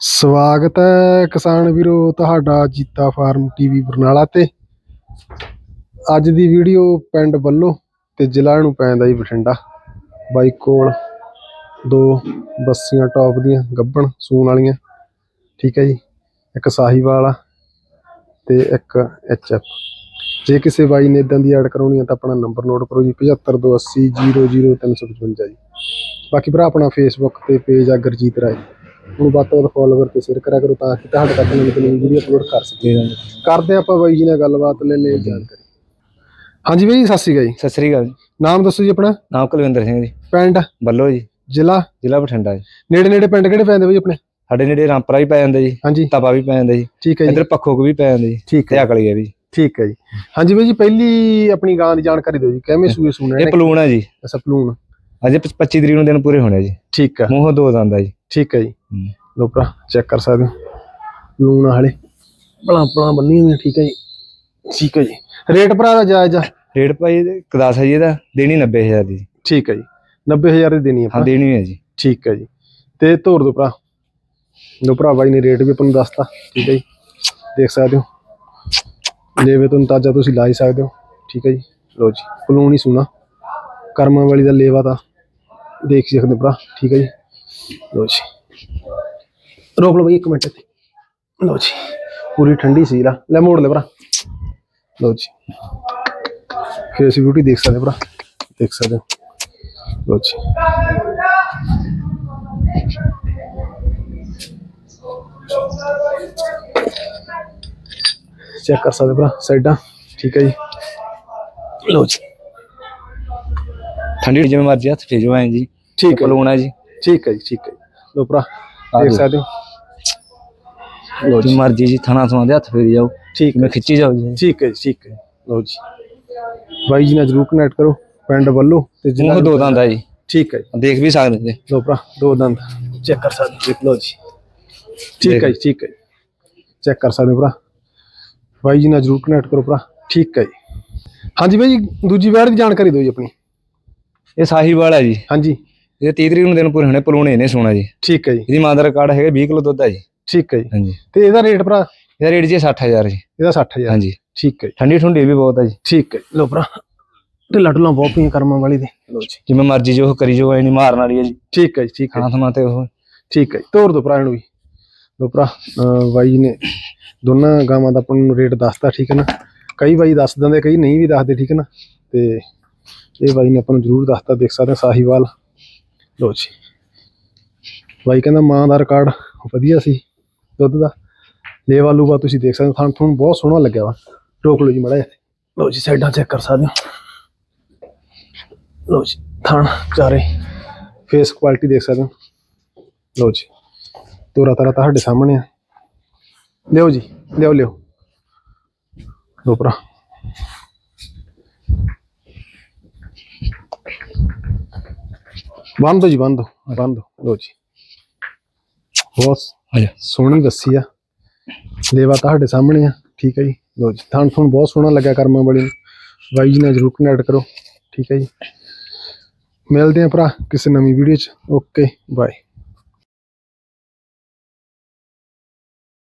ਸਵਾਗਤ ਹੈ ਕਿਸਾਨ ਵੀਰੋ, ਤੁਹਾਡਾ ਜੀਤਾ ਫਾਰਮ ਟੀਵੀ ਬਰਨਾਲਾ ਤੇ। ਅੱਜ ਦੀ ਵੀਡੀਓ ਪਿੰਡ ਵੱਲੋਂ ਤੇ ਜ਼ਿਲ੍ਹਾ ਨੂੰ ਪੈਂਦਾ ਜੀ ਬਠਿੰਡਾ। ਬਾਈ ਕੋਲ ਦੋ ਬੱਸੀਆਂ, ਟੌਪ ਦੀਆਂ, ਗੱਬਣ, ਸੂਣ ਵਾਲੀਆਂ। ਠੀਕ ਹੈ ਜੀ, ਇੱਕ ਸਾਹੀਵਾਲ ਆ ਤੇ ਇੱਕ ਐਚ ਐਫ। ਜੇ ਕਿਸੇ ਬਾਈ ਨੇ ਇਦਾਂ ਦੀ ਐਡ ਕਰਾਉਣੀ ਹੈ ਤਾਂ ਆਪਣਾ ਨੰਬਰ ਨੋਟ ਕਰੋ ਜੀ 7528000355 ਜੀ। ਬਾਕੀ ਭਰਾ ਆਪਣਾ ਫੇਸਬੁੱਕ ਤੇ ਪੇਜ ਆ ਗੁਰਜੀਤ ਰਾਏ। ਨੂੰ ਵੱਧ ਤੋਂ ਵੱਧ ਫੋਲੋਵਰ ਤੇ ਸ਼ੇਅਰ ਕਰਿਆ ਕਰੋ ਤਾਂ ਕਿ ਤੁਹਾਡੇ ਤੱਕ ਨਵੀਂ ਤੋਂ ਨਵੀਂ ਵੀਡੀਓ ਅਪਲੋਡ ਕਰ ਸਕੀਏ। ਕਰਦੇ ਹਾਂ ਆਪਾਂ ਬਾਈ ਜੀ ਨਾਲ ਗੱਲਬਾਤ ਲੈ ਲੈ ਜਾਣਕਾਰੀ। ਹਾਂਜੀ ਬਾਈ ਜੀ, ਸਤਿ ਸ਼੍ਰੀ ਅਕਾਲ ਜੀ। ਸਤਿ ਸ੍ਰੀ ਅਕਾਲ ਜੀ। ਨਾਮ ਦੱਸੋ ਜੀ ਆਪਣਾ? ਨਾਮ ਕੁਲਵਿੰਦਰ ਸਿੰਘ ਜੀ। ਪਿੰਡ? ਬੱਲੋ ਜੀ। ਜ਼ਿਲ੍ਹਾ? ਜ਼ਿਲ੍ਹਾ ਬਠਿੰਡਾ ਜੀ। ਨੇੜੇ ਨੇੜੇ ਪਿੰਡ ਕਿਹੜੇ ਪੈਂਦੇ ਬਾਈ ਆਪਣੇ? ਸਾਡੇ ਨੇੜੇ ਰਾਮਪੁਰਾ ਵੀ ਪੈ ਜਾਂਦਾ ਜੀ। ਹਾਂਜੀ। ਤਪਾ ਵੀ ਪੈ ਜਾਂਦਾ ਜੀ। ਠੀਕ ਹੈ ਜੀ। ਇੱਧਰ ਪੱਖੋ ਵੀ ਪੈ ਜਾਂਦਾ ਜੀ। ਠੀਕ ਤੇ ਹੈ ਅਕਲੀ ਵੀ। ਠੀਕ ਹੈ ਜੀ। ਹਾਂਜੀ ਬਾਈ ਜੀ ਪਹਿਲੀ ਆਪਣੀ ਗਾਂ ਦੀ ਜਾਣਕਾਰੀ ਦਿਓ ਜੀ। ਕਿਵੇਂ ਸੂਏ ਸੁਣੇ ਇਹ ਪਲੂਣ ਹੈ ਜੀ। ਅੱਛਾ ਪਲੂਣ। ਅਜੇ 25 ਤਰੀਕ ਨੂੰ ਦਿਨ ਪੂਰੇ ਹੋਣੇ ਜੀ। ਠੀਕ ਹੈ। ਮੂੰਹੋਂ ਦੋ ਦੰਦ ਆ ਜੀ। ਠੀਕ ਹੈ ਜੀ। ਹੂੰ। ਲੋ ਭਰਾ ਚੈੱਕ ਕਰ ਸਕਦੇ ਹੋ। ਲੂਣ ਵਾਲੇ। ਭਲਾ ਭਲਾ ਬੰਨੀ ਹੋਈਆਂ ਠੀਕ ਹੈ ਜੀ। ਠੀਕ ਹੈ ਜੀ। ਰੇਟ ਭਰਾ ਦਾ ਜਾਇਜ਼ ਆ। ਰੇਟ ਭਾਈ ਕਦਾਸ ਹੈ ਜੀ ਇਹਦਾ? ਦੇਣੀ 90000 ਦੀ। ਜੀ। ਠੀਕ ਹੈ ਜੀ। 90000 ਦੀ ਦੇਣੀ ਹਾਂ ਆਪਾਂ ਦੇਣੀ ਹੈ ਜੀ। ਠੀਕ ਹੈ ਜੀ। ਤੇ ਤੋਰ ਦੋ ਭਰਾ। ਲੋ ਭਰਾ ਬਾਈ ਨੇ ਰੇਟ ਵੀ ਆਪਾਂ ਨੂੰ ਦੱਸਤਾ। ਠੀਕ ਹੈ ਜੀ। ਦੇਖ ਸਕਦੇ ਹੋ। ਲੇਵੇ ਤੋਂ ਅੰਦਾਜ਼ਾ ਤੁਸੀਂ ਲਾ ਹੀ ਸਕਦੇ ਹੋ। ਠੀਕ ਹੈ ਜੀ। ਲੋ ਜੀ। ਹੀ ਸੁਣਾ ਕਰਮਾਂ ਵਾਲੀ ਦਾ ਲੇਵਾ ਤਾਂ ਦੇਖ ਸਕਦੇ ਹੋ ਭਰਾ। ਠੀਕ ਹੈ ਜੀ। ਲੋ ਜੀ। ਰੋਕ ਲਓ ਬਈ ਇੱਕ ਮਿੰਟ ਤੇ ਲੋ ਜੀ ਪੂਰੀ ਠੰਡੀ ਸੀ ਲਾ ਲੈ ਮੋੜ ਲੈ ਭਰਾ। ਲੋ ਜੀ। ਫੇਸ ਬਿਊਟੀ ਦੇਖ ਸਕਦੇ ਭਰਾ। ਦੇਖ ਸਕਦੇ ਲੋ ਜੀ। ਚੈੱਕ ਕਰ ਸਕਦੇ ਭਰਾ ਸਾਈਡਾਂ। ਠੀਕ ਹੈ ਜੀ। ਲੋ ਜੀ। ਠੰਡੀ ਜਿਵੇਂ ਮਰਜ਼ੀ ਹੱਥ ਫੇਜੋ ਐ ਜੀ। ਠੀਕ ਹੈ। ਪਲੂਣ ਹੈ ਜੀ। ਠੀਕ ਹੈ ਜੀ ਠੀਕ ਹੈ। ਲੋ ਭਰਾ ਦੇਖ। ਸਕਦੇ ਹੋ। ਲੋ ਜੀ। ਮਰਜ਼ੀ ਜੀ ਥਣਾ ਥਣਾ ਦੇ ਹੱਥ ਫੇਰੀ ਜਾਓ। ਠੀਕ ਜਿਵੇਂ ਖਿੱਚੀ ਜਾਓ ਜੀ। ਠੀਕ ਹੈ ਜੀ ਠੀਕ ਹੈ। ਲੋ ਜੀ। ਬਾਈ ਜੀ ਨਾਲ ਜਰੂਰ ਕਨੈਕਟ ਕਰੋ ਪਿੰਡ ਵੱਲੋਂ ਤੇ ਮੂੰਹੋਂ ਦੋ ਦੰਦ ਆ ਜੀ। ਠੀਕ ਹੈ ਦੇਖ ਵੀ ਸਕਦੇ ਜੀ ਲੋ ਭਰਾ ਦੋ ਦੰਦ। ਚੈੱਕ ਕਰ ਸਕਦੇ ਹੋ ਲੋ ਜੀ। ਠੀਕ ਹੈ ਠੀਕ ਹੈ ਚੈੱਕ ਕਰ ਸਕਦੇ ਭਰਾ। ਬਾਈ ਜੀ ਨਾਲ ਜਰੂਰ ਕਨੈਕਟ ਕਰੋ ਭਰਾ। ਠੀਕ ਹੈ ਜੀ। ਹਾਂਜੀ ਬਾਈ ਜੀ ਦੂਜੀ ਵਾਰ ਦੀ ਜਾਣਕਾਰੀ ਦਿਓ ਜੀ ਆਪਣੀ। ਇਹ ਸਾਹੀਵਾਲ ਹੈ ਜੀ। ਹਾਂਜੀ। ਇਹ 30 ਤਰੀਕ ਨੂੰ ਦਿਨ ਪੂਰੇ ਹੋਣੇ ਪਲੂਣ ਇਹਨੇ ਸੋਣਾ ਜੀ। ਠੀਕ ਹੈ ਜੀ। ਇਹਦੀ ਮਾਂ ਦਾ ਰਿਕਾਰਡ ਹੈਗਾ 20 ਕਿਲੋ ਦੁੱਧ ਹੈ ਜੀ। ਠੀਕ ਹੈ ਜੀ। ਹਾਂਜੀ। ਤੇ ਇਹਦਾ ਰੇਟ ਭਰਾ? ਇਹਦਾ ਰੇਟ ਜੀ 60000 ਜੀ। ਇਹਦਾ 60000 ਹਾਂਜੀ। ਠੀਕ ਹੈ ਠੰਡੀ ਠੁੰਡੀ ਵੀ ਬਹੁਤ ਹੈ ਜੀ। ਠੀਕ ਹੈ। ਲਓ ਭਰਾ ਢਿੱਲਾ ਢੁੱਲਾ ਬਹੁਤ ਪਈਆਂ ਕਰਮਾਂ ਵਾਲੀ ਦੇ। ਲਓ ਜੀ। ਜਿਵੇਂ ਮਰਜ਼ੀ ਜੋ ਕਰੀ ਜੋ ਐ ਨਹੀਂ ਮਾਰਨ ਵਾਲੀ ਹੈ ਜੀ। ਠੀਕ ਹੈ ਜੀ ਠੀਕ ਹੈ ਖਾਣਾ ਥਮਾ ਤੇ ਉਹ। ਠੀਕ ਹੈ। ਤੋਰ ਦੋ ਭਰਾ ਇਹਨੂੰ ਵੀ। ਲਓ ਭਰਾ ਬਾਈ ਜੀ ਨੇ ਦੋਨਾਂ ਗਾਵਾਂ ਦਾ ਆਪਾਂ ਨੂੰ ਰੇਟ ਦੱਸਤਾ ਠੀਕ ਹੈ ਨਾ? ਕਈ ਬਾਈ ਦੱਸ ਦਿੰਦੇ ਕਈ ਨਹੀਂ ਵੀ ਦੱਸਦੇ ਠੀਕ ਹੈ ਨਾ? ਤੇ ਇਹ ਬਾਈ ਨੇ ਆਪਾਂ ਨੂੰ ਜ਼ਰੂਰ ਦੱਸਤਾ ਦੇਖ ਸਕਦੇ ਹੋ ਸਾਹੀਵਾਲ। ਲੋ ਜੀ। ਬਾਈ ਕਹਿੰਦਾ ਮਾਂ ਦਾ ਰਿਕਾਰਡ ਵਧੀਆ ਸੀ, ਦੁੱਧ ਦਾ। ਲੇਵਾ ਲੂਵਾ ਤੁਸੀਂ ਦੇਖ ਸਕਦੇ ਹੋ, ਥਣ ਥਣ ਬਹੁਤ ਸੋਹਣਾ ਲੱਗਿਆ ਵਾ। ਰੋਕ ਲਓ ਜੀ ਮੜਾ ਲਓ ਜੀ, ਸਾਈਡਾਂ ਚੈੱਕ ਕਰ ਸਕਦੇ ਹੋ। ਲਓ ਜੀ, ਥਣ, ਚਾਰੇ। ਫੇਸ ਕੁਆਲਿਟੀ ਦੇਖ ਸਕਦੇ ਹੋ। ਲਓ ਜੀ, ਤੋਰਾ ਤਾਰਾ ਤੁਹਾਡੇ ਸਾਹਮਣੇ ਆ। ਲਿਓ ਜੀ ਲਿਓ ਲਿਓ ਦੋ ਭਰਾ। ਬੰਦ ਦੋ ਜੀ ਬੰਦ ਦੋ ਬੰਦ ਦੋ ਲਓ ਜੀ। ਬਹੁਤ ਆਜਾ ਸੋਹਣੀ ਦੱਸੀ ਆ। ਲੇਵਾ ਤੁਹਾਡੇ ਸਾਹਮਣੇ ਆ ਠੀਕ ਹੈ ਜੀ। ਲਓ ਜੀ ਥਣ ਥਣ ਬਹੁਤ ਸੋਹਣਾ ਲੱਗਾ ਕਰਮਾਂ ਵਾਲੀ ਨੂੰ। ਬਾਈ ਜੀ ਨਾਲ ਜਰੂਰ ਕਨੈਕਟ ਕਰੋ ਠੀਕ ਹੈ ਜੀ। ਮਿਲਦੇ ਆ ਭਰਾ ਕਿਸੇ ਨਵੀਂ ਵੀਡੀਓ 'ਚ। Okay bye